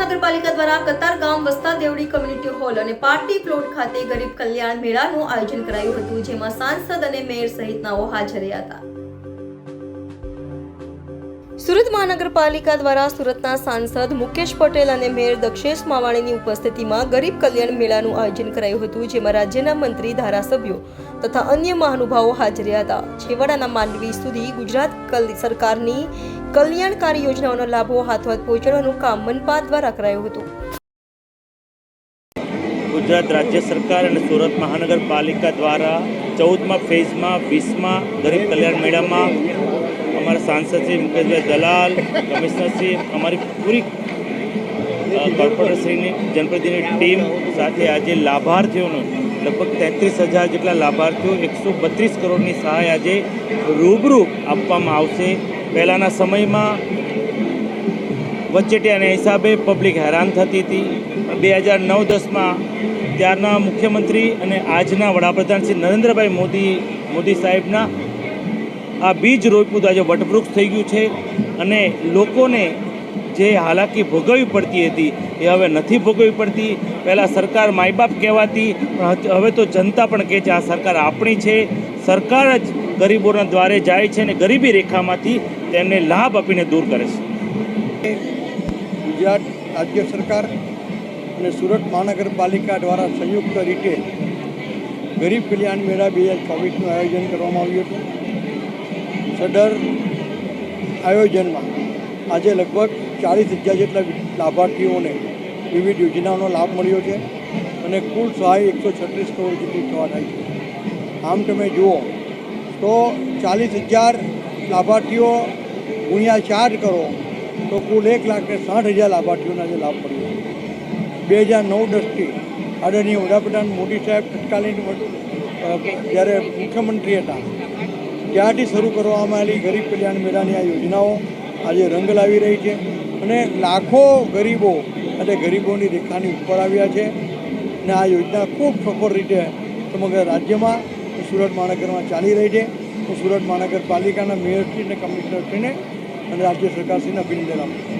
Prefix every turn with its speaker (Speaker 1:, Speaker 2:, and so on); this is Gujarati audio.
Speaker 1: દ્વારા કતારગામ વસ્તા દેવડી કમ્યુનિટી હોલ અને પાર્ટી પ્લોટ ખાતે ગરીબ કલ્યાણ મેળાનું આયોજન કરાયું હતું, જેમાં સાંસદ અને મેયર સહિતનાઓ હાજર રહ્યા હતા. સુરત મહાનગરપાલિકા દ્વારા સુરતના સાંસદ મુકેશ પટેલ અને મેયર દક્ષેશ માવાણીની ઉપસ્થિતિમાં ગરીબ કલ્યાણ મેળાનું આયોજન કરાયું હતું, જેમાં રાજ્યના મંત્રી, ધારાસભ્યો તથા અન્ય મહાનુભાવો હાજર રહ્યા હતા. છેવાડાના માંડવી સુધી ગુજરાત સરકારની કલ્યાણકારી યોજનાઓના લાભો હાથોહાથ પહોંચાડવાનું કામ મનપા દ્વારા કરાયું હતું.
Speaker 2: ગુજરાત રાજ્ય સરકાર અને સુરત મહાનગરપાલિકા દ્વારા ચૌદમાં ફેઝમાં વીસમાં ગરીબ કલ્યાણ મેળામાં અમારા સાંસદ શ્રી મુકેશભાઈ દલાલ કમિશનરશ્રી અમારી પૂરી કોર્પોરેટરશ્રીની જનપ્રતિનિધિ ટીમ સાથે આજે લાભાર્થીઓનો લગભગ તેત્રીસ હજાર જેટલા લાભાર્થીઓ એકસો બત્રીસ કરોડની સહાય આજે રૂબરૂ આપવામાં આવશે. પહેલાંના સમયમાં વચેટિયાના હિસાબે પબ્લિક હેરાન થતી હતી. બે હજાર નવ દસમાં ત્યારના મુખ્યમંત્રી અને આજના વડાપ્રધાન શ્રી નરેન્દ્રભાઈ મોદી મોદી સાહેબના આ બીજ રોપ્યું તો આજે વટવૃક્ષ થઈ ગયું છે અને લોકોને જે હાલાકી ભોગવવી પડતી હતી એ હવે નથી ભોગવવી પડતી. પહેલાં સરકાર માયબાપ કહેવાતી, પણ હવે તો જનતા પણ કહે છે આ સરકાર આપણી છે. સરકાર જ ગરીબોના દ્વારે જાય છે અને ગરીબી રેખામાંથી તેમને લાભ આપીને દૂર કરે છે.
Speaker 3: ગુજરાત રાજ્ય સરકાર અને સુરત મહાનગરપાલિકા દ્વારા સંયુક્ત રીતે ગરીબ કલ્યાણ મેળા બે હજાર ચોવીસનું આયોજન કરવામાં આવ્યું હતું. સદર આયોજનમાં આજે લગભગ ચાલીસ હજાર જેટલા લાભાર્થીઓને વિવિધ યોજનાઓનો લાભ મળ્યો છે અને કુલ સહાય એકસો છત્રીસ કરોડ જેટલી થવા થાય છે. આમ તમે જુઓ તો ચાલીસ હજાર લાભાર્થીઓ ગુણ્યા ચાર કરો, તો કુલ એક લાખ ને સાઠ હજાર લાભાર્થીઓને આજે લાભ મળ્યો બે હજાર નવ દસથી આદરણીય વડાપ્રધાન મોદી સાહેબ તત્કાલીન જ્યારે મુખ્યમંત્રી હતા, ત્યારથી શરૂ કરવામાં આવેલી ગરીબ કલ્યાણ મેળાની આ યોજનાઓ આજે રંગ લાવી રહી છે અને લાખો ગરીબો અને ગરીબોની રેખાની ઉપર આવ્યા છે. અને આ યોજના ખૂબ સફળ રીતે સમગ્ર રાજ્યમાં સુરત, મહાનગરમાં ચાલી રહી છે. હું સુરત મહાનગરપાલિકાના મેયરશ્રી અને કમિશનરશ્રીને અને રાજ્ય સરકારશ્રીને અભિનંદન આપું છું.